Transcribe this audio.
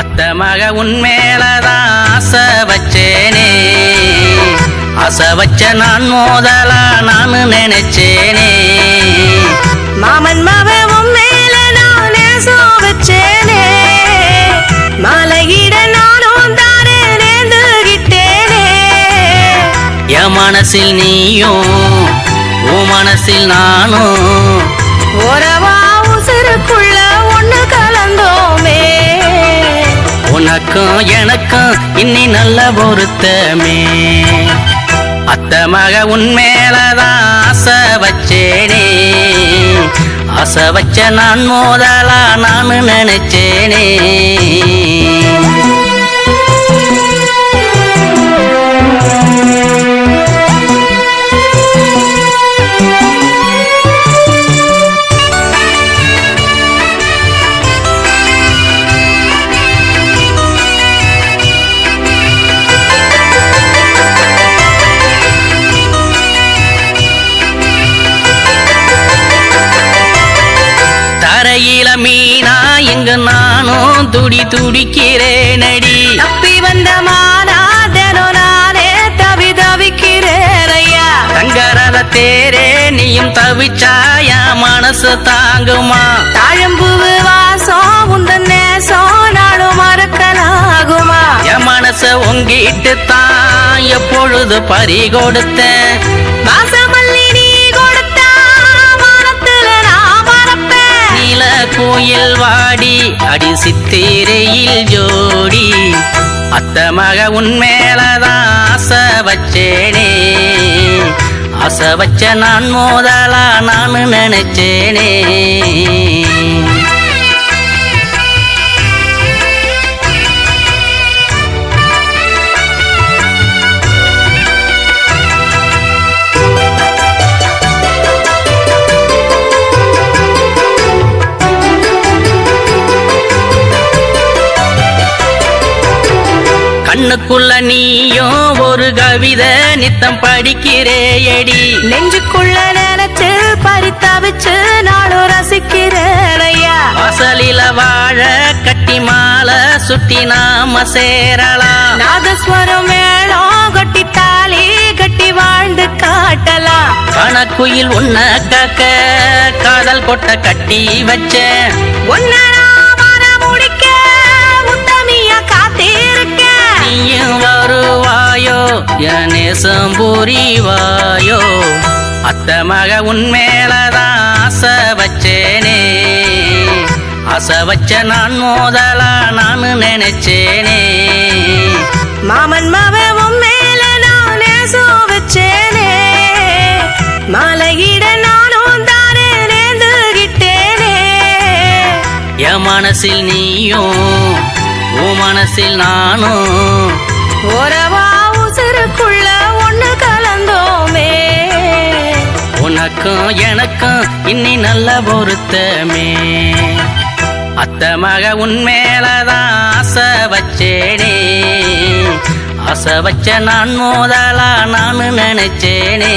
அத்த மக உன்மேலதான் ஆசை வச்சேனே. ஆசை வச்ச நான் மோதலா நான் நினைச்சேனே. மாமன் மகவும் மேல நான் வச்சேனே. மாலையிட நானும் தானே நேர்ந்துகிட்டேனே. என் மனசில் நீயும் உன் மனசில் நானும். உறவா உசுருக்குள்ள உனக்கும் எனக்கும் இன்னி நல்ல பொருத்தமே. அத்த மக உன்மேலதான் ஆசை வச்சேனே. ஆசை வச்ச நான் மோதலா நான் நினைச்சேனே. மீனா எங்க நானும் துடி துடிக்கிறேனடி. தப்பி வந்த மானாதனோ நானே தவி தவிக்கிறேன் ஐயா தங்கரத தேரே நீயும் தவிச்சாயா மனசு தாங்குமா? தாழம்பூவு வாசம் உந்த நேசம் நானும் மறக்கலாகுமா? என் மனச உங்கிட்டு தான் எப்பொழுது பறி கொடுத்தேன்? கோயில் வாடி அடி சித்திரையில் ஜோடி. அத்த மக உன்மேலதான் ஆசை வச்சேனே. ஆசை வச்ச நான் மோதலா நான் நினைச்சேனே. கண்ணுக்குள்ள நீயும் ஒரு கவிதை நித்தம் படிக்கிறேயடி. நெஞ்சுக்குள்ள நினைச்சு பறித்தவிச்சு நானும் ரசிக்கிறேன் ஐயா வாசலில வாழ கட்டி மாலை சுட்டி நாம சேரலாம். நாதஸ்வரம் மேளம் கட்டி தாலி கட்டி வாழ்ந்து காட்டலாம். கணக்குயில் உன்ன காக்க காதல் கொட்ட கட்டி வச்சேன். உன்ன என் நேசம் புரிவாயோ அத்த மக உன்மேலதான் ஆசை வச்சேனே. ஆசை வச்ச நான் மோதலா நான் நினைச்சேனே. மாமன் மகவும் மேல நான் நேசம் வச்சேனே. மாலையிட நானும் தானே நேர்ந்துகிட்டேனே. என் மனசில் நீயும் உன் மனசில் நானும். உறவா உனக்கும் எனக்கும் இன்னி நல்ல பொருத்தமே. அத்த மக உன்மேலதான் ஆசை வச்சேனே. ஆசை வச்ச நான் மோதலா நான் நினைச்சேனே.